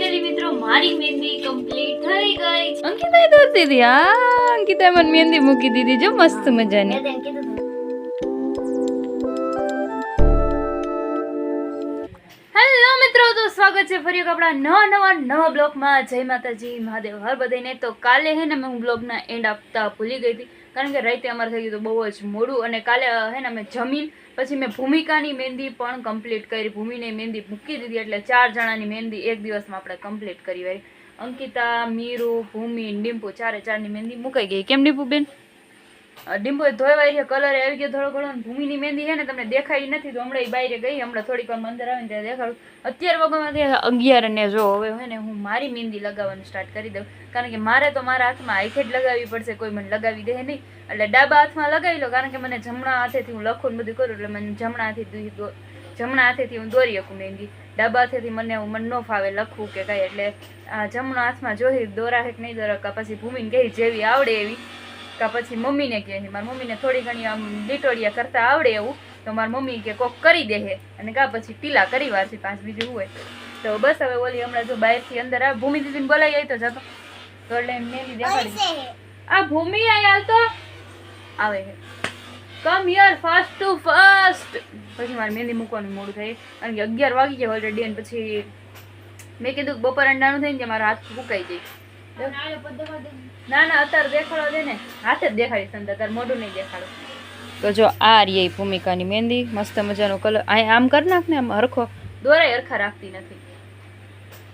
Finally મિત્રો મારી મહેંદી complete થઈ ગઈ અંકિતા દોરતી હતી હા અંકિતાએ મને મહેંદી મૂકી દીધી. જો મસ્ત મજાની. હેલો મિત્રો તો સ્વાગત છે ફરી આપણા નવા નવા નવા બ્લોગમાં. જય માતાજી મહાદેવ હર બધાને તો કાલે હે ને મેં હું બ્લોગના એન્ડ આપતા ભૂલી ગઈ હતી. કારણ કે રાતે અમારે થઈ ગયું હતું બહુ જ મોડું અને કાલે હે ને મેં જમીન, પછી મેં ભૂમિકાની મહેંદી પણ કમ્પ્લીટ કરી. ભૂમિને મહેંદી મૂકી દીધી એટલે ચાર જણાની મહેંદી એક દિવસમાં આપણે કમ્પ્લીટ કરી વાળી. અંકિતા, મીરુ, ભૂમિ ડિમ્પુ ચારે ચારની મહેંદી મુકાઈ ગઈ. કેમ ડિમ્પુ બેન ડિમ્પો ધોવાઈ છે કલર આવી ગયો થોડો ઘણો ભૂમિની મહેંદી છે ને તમને દેખાઈ નથી, તો હમણાં બાયરે ગઈ, હમણાં થોડીક વાર અંદર આવે ત્યાં દેખાડું. અત્યાર વગરમાં અગિયાર ને જો, હવે હોય ને હું મારી મહેંદી લગાવવાનું સ્ટાર્ટ કરી દઉં. કારણ કે મારે તો મારા હાથમાં આઈખે જ લગાવવી પડશે, કોઈ મને લગાવી દે નહીં. એટલે ડાબા હાથમાં લગાવી લો, કારણ કે મને જમણા હાથેથી હું લખું બધું કરું, એટલે મને જમણા હાથેથી જમણા હાથેથી હું દોરી શકું મહેંદી ડાબા હાથેથી મને હું મન ન ફાવે લખવું કે કાંઈ, એટલે આ જમણા હાથમાં જોઈ દોરા કે નહીં દોરા પછી ભૂમિને કહી જેવી આવડે એવી. કાં પછી મમ્મીને કહે છે મારી મમ્મીને થોડી ઘણી આમ લીટોડિયા કરતા આવડે એવું તો મારી મમ્મી કે કોક કરી દેહે અને કાં પછી ટીલા કરી વારથી પાંચ બીજું હોય. તો બસ હવે ઓલી હમણાં જો બહારથી અંદર આ ભૂમિ દીદીને બોલાવી આવી તો જતો તો એટલે એમ મહેંદી દેખાડી. આ ભૂમિ આયા તો આવે છે come here fast to fast પછી મારે મહેંદી મૂકવાનું મોડું થાય. કારણ કે અગિયાર વાગી ગયા ઓલરેડી અને પછી મેં કીધું બપોર અંડાનું થઈને કે મારા હાથ ફૂકાઈ જાય. ના ના અત્યારે દેખાડો દે ને. હાથે જ દેખાડીશ અંદર અત્યારે મોઢું નહીં દેખાડો. તો જો આ રહી ભૂમિકાની મહેંદી મસ્ત મજાનો કલર. આ આમ કરી નાખ ને આમ હરખો. દોરાય હરખા રાખતી નથી.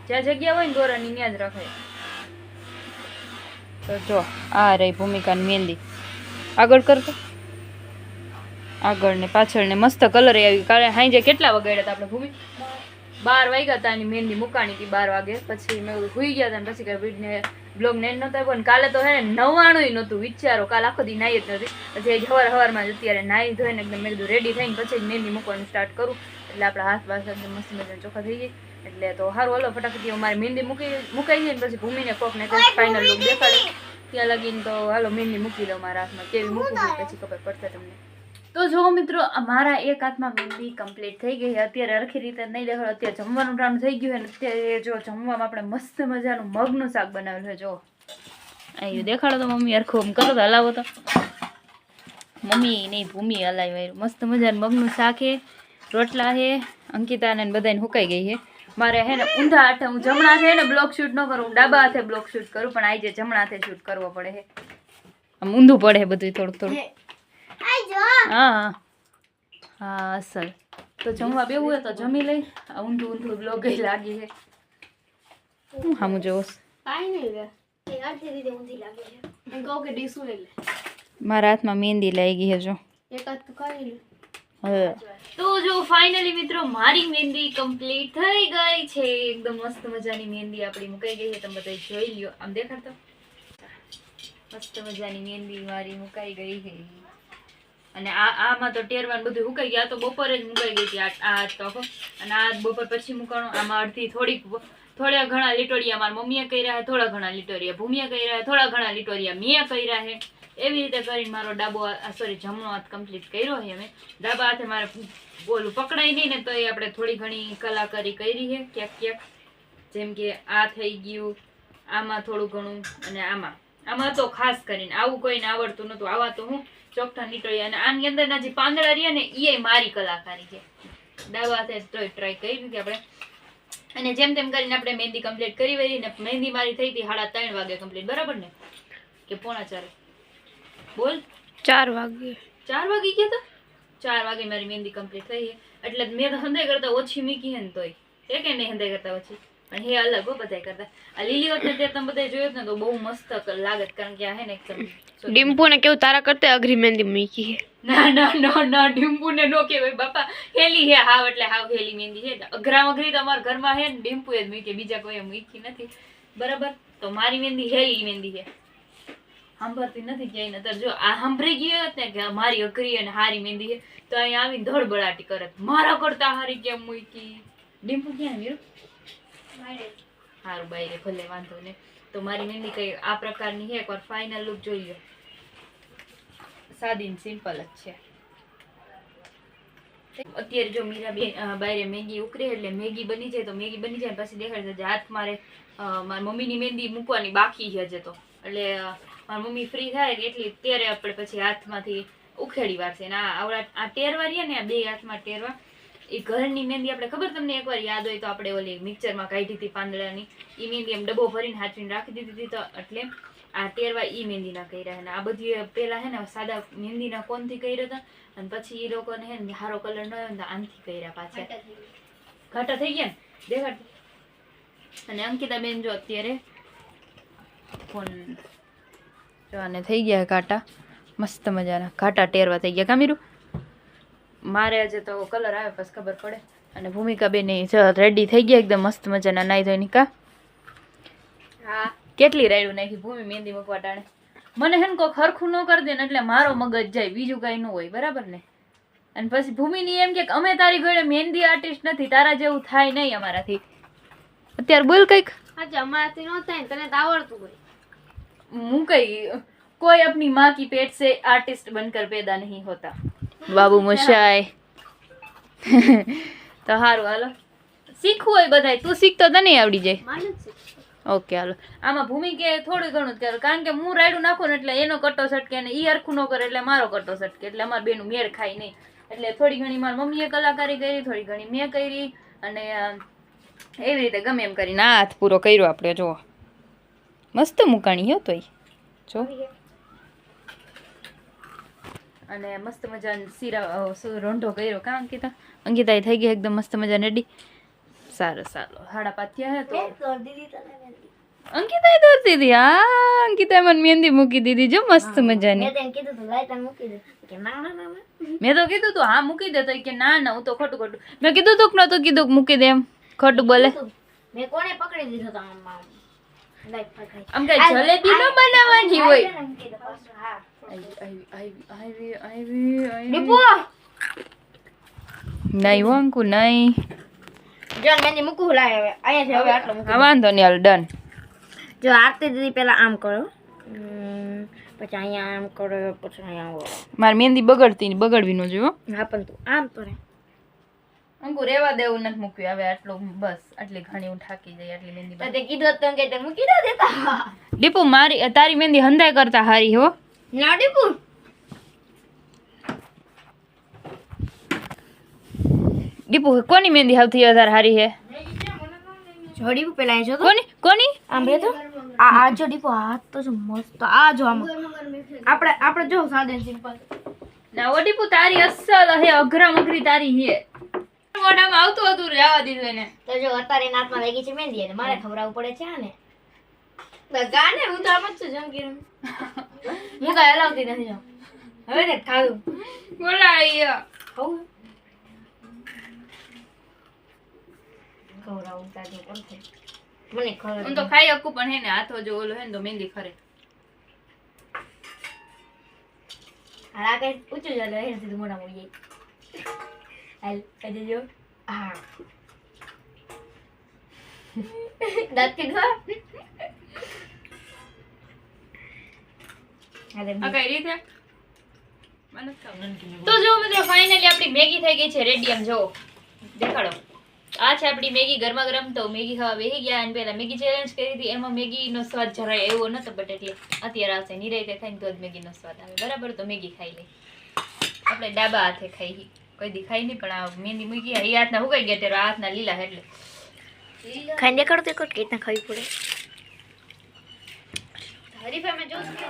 જ્યાં જગ્યા હોય ને દોરાની ત્યાં જ રખાય. તો જો આ રહી ભૂમિકાની મહેંદી. આગળ કરતો આગળ ને પાછળ ને મસ્ત કલર આવી. કારણ હાઈ જે કેટલા વગાડ્યા હતા આપણે ભૂમિ? બાર વાગ્યા હતા એની મહેંદી મુકાણી હતી બાર વાગે. પછી મેં હુઈ ગયા હતા ને પછી કઈ વિડને બ્લોગ ને નહોતા પણ કાલે તો હે ને નવાણું નહોતું વિચારો કાલ આખો દી નાહી જ નથી પછી હવાર હવારમાં જ અત્યારે નાહી ધોઈને એકદમ મેં કીધું રેડી થઈને પછી જ મહેંદી મૂકવાનું સ્ટાર્ટ કરું. એટલે આપણા હાથ બાસ એકદમ મસ્ત મજાને ચોખ્ખા થઈ જાય એટલે તો સારું હલો ફટાફટ અમારે મહેંદી મૂકી મુકાઈ જાય ને પછી ભૂમિને કોક ને કંઈક ફાઇનલ લુક દેખાડે. ત્યાં લગીને તો હાલો મહેંદી મૂકી દઉં મારા હાથમાં. કેવી મૂકું પછી ખબર પડશે તમને. તો જો મિત્રો આ મારા એક હાથમાં મહેંદી કમ્પ્લીટ થઈ ગઈ અત્યારે હરખી રીતે નહીં દેખાડો. અત્યારે જમવાનું ટાણું થઈ ગયું અને અત્યારે જો જમવામાં આપણે મસ્ત મજાનું મગનું શાક બનાવેલું છે, જો. અહીં દેખાડો તો મમ્મી હરખું કરો હલાવો તો. મમ્મી નહીં ભૂમિ હલાવી મસ્ત મજાનું મગનું શાક હે રોટલા હે અંકિતાને બધાને હુકાઈ ગઈ હે મારે હે ને ઊંધા હાથે હું જમણા છે ને બ્લોક શૂટ ન કરું હું ડાબા હાથે બ્લોક શૂટ કરું, પણ આજે જમણા હાથે શૂટ કરવો પડે હે આમ ઊંધું પડે બધું થોડુંક થોડુંક. હા હા. હા અસલ. તો જમવા બેવું હોય તો જમી લઈ. આ ઊંધું ઊંધું બ્લોગ લાગી છે. હું હામું જોઉં? મારા હાથમાં મહેંદી લઈ ગઈ છે જો. તો જો ફાઇનલી મિત્રો મારી મહેંદી કમ્પ્લીટ થઈ ગઈ છે. એકદમ મસ્ત મજાની મહેંદી આપણી મુકાઈ ગઈ છે. તમે બધા જોઈ લ્યો. આમ દેખાડતો? મસ્ત મજાની મહેંદી મારી મુકાઈ ગઈ છે. અને આ આમાં તો ટેરવાન બધું હુકાઈ ગયા. તો બપોરે જ મુકાઈ ગઈ હતી. આ તો અને આ બપોર પછી મૂકવાનું આમાં અડધી થોડીક થોડા ઘણા લીટોરિયા મારા મમ્મીએ કર્યા હે થોડા ઘણા લીટોરિયા ભૂમિયા કર્યા થોડા ઘણા લીટોરિયા મેં કર્યા હે એવી રીતે કરીને મારો ડાબો સોરી જમણો હાથ કમ્પ્લીટ કર્યો છે અમે ડાબા હાથે મારે બોલું પકડાય નહીં ને તો એ આપણે થોડી ઘણી કલાકારી કરી છે, ક્યાંક ક્યાંક. જેમ કે આ થઈ ગયું, આમાં થોડું ઘણું અને આમાં. આમાં તો ખાસ કરીને આવું કોઈને આવડતું નતું આવા તો હું ચોખ્ઠા નીકળી અને આની અંદરના જે પાંદડા રહ્યા ને એ મારી કલાકારી છે. દાવા તોય ટ્રાય કરી કે આપણે. અને જેમ તેમ કરીને આપણે મહેંદી કમ્પ્લીટ કરી વળી ને મહેંદી મારી થઈ હતી સાડા ત્રણ વાગે કમ્પ્લીટ બરાબર ને? કે પોણા ચારે? બોલ. ચાર વાગે. ચાર વાગી ગયા તો? ચાર વાગે મારી મહેંદી કમ્પ્લીટ થઈ એટલે મેં તો હંધાઈ કરતા ઓછી મૂકી હે ને તોય. કે નહીં હંધાઈ કરતા ઓછી? પણ હે અલગ હો બધાય કરતા. આ લીલી વખતે તે તમે બધા જોયું જ ને તો બહુ મસ્ત ક- લાગત કારણ કે આ હે ને એકદમ ડિમ્પુ ને કેવું તારા કરતા અઘરી મહેંદી મૂકી છે ના ના ના ના ડીમ્પુ ને નો કહેવાય બાપા. હેલી હે હાવ એટલે હાવ હેલી મહેંદી છે અઘરા અઘરી તો અમારા ઘરમાં હે ને ડીમ્પુ જ મૂકી બીજા કોઈ મૂકી નથી. બરાબર? તો મારી મહેંદી હેલી મહેંદી છે સાંભળતી નથી ક્યાંય નતર જો આ સાંભળી ગઈ હોત ને કે આ મારી અઘરી અને હારી મહેંદી છે તો અહીંયા આવીને ધડબડાટી કરત. મારા કરતા હારી કેમ મૂકી? ડીમ્પુ ક્યાં મીરું? સારું બાયરે ભલે વાંધો ને તો મારી મહેંદી કઈ આ પ્રકારની છે? એકવાર ફાઇનલ લુક જોઈ લો સાદી સિમ્પલ જ છે. અત્યારે જો મીરા બેન બાયરે મેગી ઉકરે એટલે મેગી બની જાય તો મેગી બની જાય પછી દેખાડી દેજે હાથ મારે મારી મમ્મીની મહેંદી મૂકવાની બાકી છે હજે તો. એટલે મારી મમ્મી ફ્રી થાય એટલે ત્યારે આપણે પછી હાથમાંથી ઉખેડી વારશે ને આ આવડા આ ટેરવા રહીએ ને બે હાથમાં ટેરવા એ ઘરની મહેંદી આપણે ખબર તમને એકવાર યાદ હોય તો આપણે ઓલી મિક્સરમાં કાઢી હતી પાંદડાની. એ મહેંદી એમ ડબ્બો ભરીને હાથવીને રાખી દીધી હતી તો એટલે આ ટેરવા ઈ મહેંદીના કર્યા અને આ બધી પેલા હે ને સાદા મહેંદીના કોનથી કર્યા હતા અને પછી એ લોકોને હે ને હારો કલર ન હોય ને આનથી કર્યા પાછા. ઘાટા થઈ ગયા. ને? દેખાડ. અને અંકિતા બેન જો અત્યારે ફોન જો આને થઈ ગયા કાંટા મસ્ત મજાના. ઘાટા ટેરવા થઈ ગયા. કામીરું મારે આજે તો કલર આવે પછી ખબર પડે. અને ભૂમિકા બેન રેડી થઈ ગયા એકદમ મસ્ત મજાના. નાઈ ધોઈ કા? હા. કેટલી રાયડું નાખી? ભૂમિ મહેંદી મૂકવા ટાણે. મને હેન કોક ખરખું ન કરી દે ને એટલે મારો મગજ જાય બીજું કાંઈ ન હોય બરાબર ને? અને પછી ભૂમિની એમ કે અમે તારી ઘરે મહેંદી આર્ટિસ્ટ નથી તારા જેવું થાય નહીં અમારાથી. અત્યારે બોલ કંઈક. આજે અમારાથી ન થાય તને તો આવડતું હોય. હું કઈ કોઈ અપની માં કી પેટ સે આર્ટિસ્ટ બનકર પેદા નહીં હોતા. બાબુ મશાય તો સારું હાલો. શીખવું હોય બધાય. તું શીખતો તને આવડી જાય. ઓકે હાલો. આમાં ભૂમિકે થોડું ઘણું જ કારણ કે હું રાયડું નાખું ને એટલે એનો કટ્ટો સટકે ને ઈ હરખું ન કરે એટલે મારો કટ્ટો સટકે એટલે અમારે બેનું મેળ ખાય નહીં. એટલે થોડી ઘણી મારી મમ્મીએ કલાકારી કરી થોડી ઘણી મેં કરી અને એવી રીતે ગમે એમ કરીને આ હાથ પૂરો કર્યો આપણે જો મસ્ત મુકાણી હો તોય. જો. અને મસ્ત મજાનો શીરા રોંઢો કર્યો કા અંકિતા અંકિતા થઈ ગઈ એકદમ મસ્ત મજા રેડી સારું સારું હાડા પાથ્યા હે તો અંકિતા દોરતી હતી હા અંકિતા મને મહેંદી મૂકી દીધી જો મસ્ત મજાની મેં તો કીધું તું હા મૂકી દે તો કે ના ના હું તો ખોટું ખોટું મેં કીધું તું નતું કીધું મૂકી દે એમ ખોટું બોલે મેં કોને પકડી દીધો તો આમ કઈ જલેબી ન બનાવવાની હોય નહીં હો અંકુ નહીં જો મેં મૂકું લાય હવે અહીંયા હવે આટલો મૂકી વાંધો નહીં હાલ ડન જો આરતી દીદી પહેલાં આમ કરો પછી અહીંયા આમ કરો પછી અહીંયા આવો મારી મહેંદી બગડતી ને બગડવી ન જોઈએ હો. હા પણ તું આમ તો રે અંકુ રેવા દેવું નથી મૂક્યું હવે આટલું બસ આટલી ઘણી હું થાકી જાય આટલી મહેંદી તો તે કીધું હતું કે તે મૂકી દો દેતા દીપુ મારી તારી મહેંદી હંધાય કરતા હારી હો ના દીપુ કોની મહેંદી સૌથી વધારે હારી છે? જોડીપુ પેલા જો કોની? કોની? આમ તો? આ આ જો દીપુ આ તો જો મસ્ત આ જો આમ. આપણે આપણે જો સાદે સિમ્પલ ના ઓ દીપુ તારી અસલ હે અઘરા મઘરી તારી હે. મોઢામાં આવતું હતું રહેવા દીધું એને તો જો અત્યારે નાતમાં લાગી છે મહેંદી અને મારે ખવડાવવું પડે છે આને. ગાને હું તો આમ જ છું જમ કિરણ હું કઈ હલાવતી નથી હવે ને ખાધું. ખાવું તાજો મને ખબર હું તો ખાઈ શકું પણ હે ને હાથો જો ઓલો હે ને તો મહેંદી ખરે. આ કઈ ઊંચું ચાલે એને સીધું મોડી જાય. હાલ જો હા. દાંત કે ઘર હાલે આ કઈ રીતે. તો જો મિત્રો ફાઇનલી આપણી મેગી થઈ ગઈ છે રેડી આમ જો દેખાડો. આ છે આપણી મેગી ગરમા ગરમ તો મેગી ખાવા બેસી ગયા અને પહેલા મેગી ચેલેન્જ કરી હતી. એમાં મેગીનો સ્વાદ જરાય એવો નતો બટ એટલે અત્યારે આવશે નિરાયતે ખાઈને તો જ મેગીનો સ્વાદ આવે. બરાબર? તો મેગી ખાઈ લઈ આપણે ડાબા હાથે ખાઈ કોઈ દેખાય નહીં પણ આ મહેંદી મૂકી એ હાથના ઉગાઈ ગયા ત્યારે હાથના લીલા એટલે. ખાઈને દેખાડો તો એક રીતના ખાવી પડે.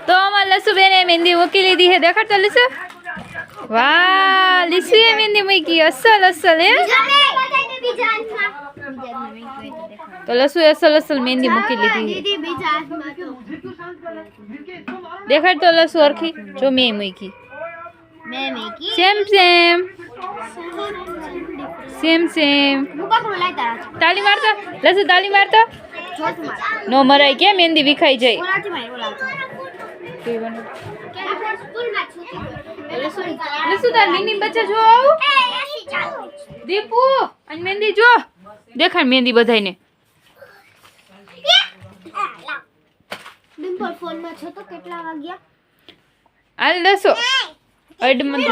તો અમાર લસુ બેને મહેંદી મૂકી લીધી છે. દેખાડતો લસુ. વાહ, લીસુ એ મહેંદી મૂકી. અસલ અસલ, હે? તો લસુ અસલ અસલ મહેંદી મૂકી લીધી છે. દેખાડ તો લસુ અરખી જો મેં મૂકી. Same same. Same same. તાલી મારતો. લસુ તાલી મારતો. નો મરાય કે મહેંદી વિખાઈ જાય દીપુ અને મહેંદી જો દેખાણ મહેંદી બધાયને ડિમ્પલ ફોનમાં છો તો કેટલા વાગ્યા હાલ દસો અડમાં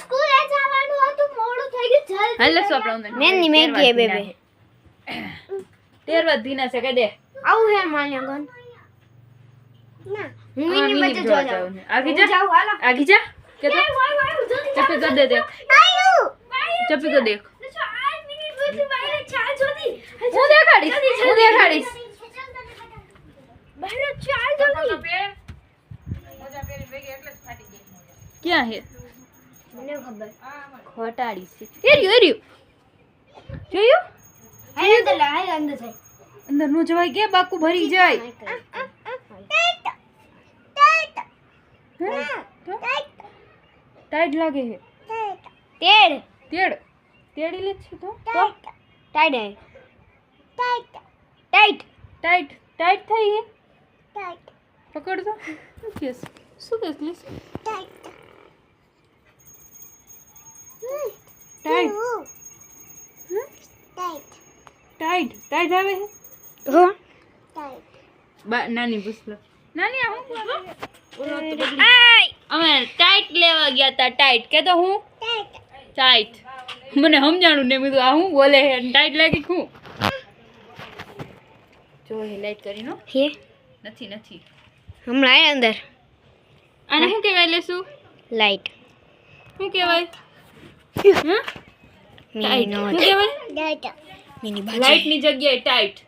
સ્કૂલે હાલ આપણે મેંદી મેં બે. તેરવા ધીના છે કે દે. આવું હે માન્યા ગન ના હું હા, મિની મિની બચ્ચે જોવા જોવા જાઉં જાઉં. છે. આગી હું જા. જાઉં હાલો. આગી જા. કે તો ચપી તો દે દે ચપી તો દેખ. હું દેખાડીશ. હું દેખાડીશ. ક્યાં હે? મને ખબર. ખોટાડીશ છે. એર્યું એર્યું જોયું? હાલ અંદર લા હાલ અંદર થઈ અંદર નો જવાય કે બાકુ ભરી જાય? હે? ટાઈટ. લાગે હે. તેડ. તેડ. તેડી લે છે તો. ટાઈટ. હે. ટાઈટ. ટાઈટ. ટાઈટ થઈ હે? પકડ તો શું કેસ? શું કેસ લીસ ટાઈટ. ટાઈટ. ટાઈટ. આવે હે હો. બા નાની પૂછલો. નાની આ હું પૂછલો આય! અમે ટાઈટ લેવા ગયા તા ટાઈટ કે તો હું? ટાઈટ મને સમજાણું ને મેં કીધું આ હું બોલે હે ટાઈટ લાગી હું જો હે લાઈટ કરીને હો. હે? નથી નથી. હમણાં આય અંદર. આને શું કહેવાય લેશું? લાઈટ શું કહેવાય? હા? ટાઈટ શું કહેવાય? મિની લાઈટની જગ્યાએ ટાઈટ.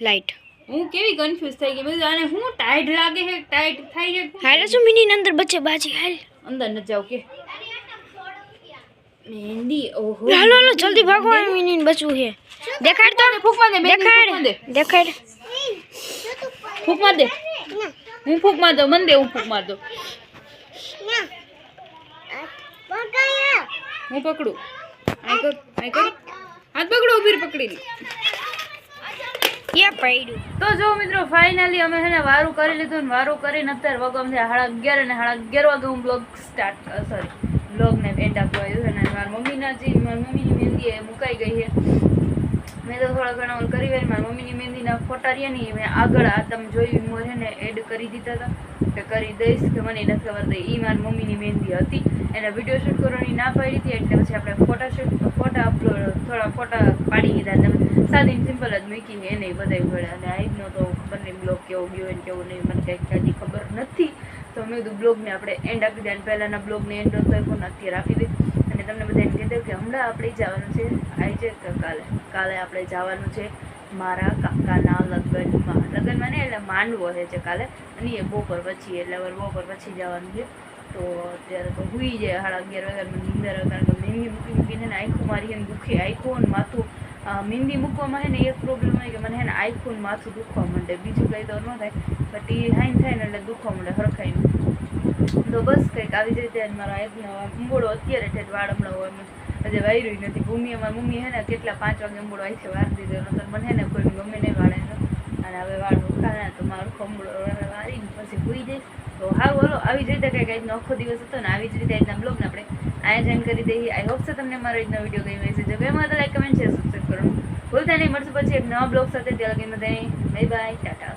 લાઈટ. હું કેવી કન્ફ્યુઝ થઈ ગઈ મેં આને હું ટાઈટ લાગે છે? ટાઈટ થાય છે? હાલે શું મિની અંદર બચે બાજી? હાલ. અંદર ન જાવ કે. મહેંદી ઓહો. હાલો હાલો જલ્દી ભાગો આ મિની બચવું છે. દેખાડ તો. ફૂંકમાં દે ફૂંકમાં દે. દેખાડ. દેખાડ ફૂંકમાં દે. હું ફૂંક માર દઉં મને દે હું ફૂંક માર દઉં હું પકડું. આઈ કર આઈ કર. હાથ પકડો ઊભી પકડી લી પડ્યું? તો જો મિત્રો ફાઇનલી અમે હેને વારું કરી લીધું ને વારું કરીને અત્યારે વગમ છે સાડા અગિયાર અને સાડા અગિયાર વાગે હું બ્લોગ સ્ટાર્ટ સોરી બ્લોગને એન્ડ આપવા આવ્યું છે અને મારા મમ્મીના જે મારી મમ્મીની મહેંદી એ મુકાઈ ગઈ છે. મેં તો થોડા ઘણા ઓલું કરી હોય મારી મમ્મીની મહેંદીના ફોટા રહ્યા નહીં મેં આગળ આ તમે જોયું મોર ને એડ કરી દીધા હતા. કે કરી દઈશ કે મને નથી ખબર તો એ મારી મમ્મીની મહેંદી હતી. એને વીડિયો શૂટ કરવાની ના પાડી હતી, એટલે પછી આપણે ફોટા શૂટ ફોટા અપલોડ થોડા ફોટા પાડી દીધા તમે સાદી સિમ્પલ જ મૂકી એને બધાય પડે અને આજનો તો નહીં બ્લોગ કેવો ગયો હોય ને કેવો નહીં, મને કંઈક હજી ખબર નથી. તો મેં કીધું બ્લોગને આપણે એન્ડ આપી દે અને પહેલાંના બ્લોગને એન્ડ હતો પણ અત્યારે આપી દે અને તમને બધાને કહી દઉં કે હમણાં આપણે જવાનું છે. આજે કે કાલે કાલે આપણે જવાનું છે મારા કાકાના લગ્નમાં. લગ્નમાં નહીં એટલે માંડવો છે જે કાલે. અને એ બપોર પછી, એટલે હવે બપોર પછી જવાનું છે. તો અત્યારે તો હુઈ જાય સાડા અગિયાર વાગ્યા મને નીંદર કારણ કે મહેંદી મૂકી મૂકીને આંખું મારી એમ દુખે. આંખું ને માથું મહેંદી મૂકવામાં હે ને એક પ્રોબ્લેમ હોય કે મને હે ને આખું ને માથું દુખવા માંડે. બીજું કંઈ તો ન થાય. બટ એ હાઈન થાય ને એટલે દુખવા માંડે હરખાઈને તો બસ કંઈક આવી જ રીતે મારો આંખનો અંબોડો અત્યારે છે વાળ હમણાં હોય હજી વાયરું નથી. ભૂમિ, અમારી મમ્મી હે ને કેટલા પાંચ વાગે અંબોડો અહીંથી વાર દીધો. નતર મને હે ને કોઈ ગમે નહીં વાળે અને હવે વાળ ઉખાડે તો મારું ખંબોડો વાળીને પછી ભૂઈ જઈશ તો હા બોલો આવી જ રીતે કંઈક આજનો આખો દિવસ હતો ને આવી જ રીતે આજના બ્લોગને આપણે આયોજન કરી દઈએ. આઈ હોપ છે તમને મારો આજનો વીડિયો ગમ્યો હશે. જો ગમ્યો તો લાઈક કમેન્ટ શેર સબસ્ક્રાઈબ કરવાનું ભૂલતા નહીં. મળશું પછી એક નવા બ્લોગ સાથે. ત્યાં લગીને બધાને. Bye bye Tata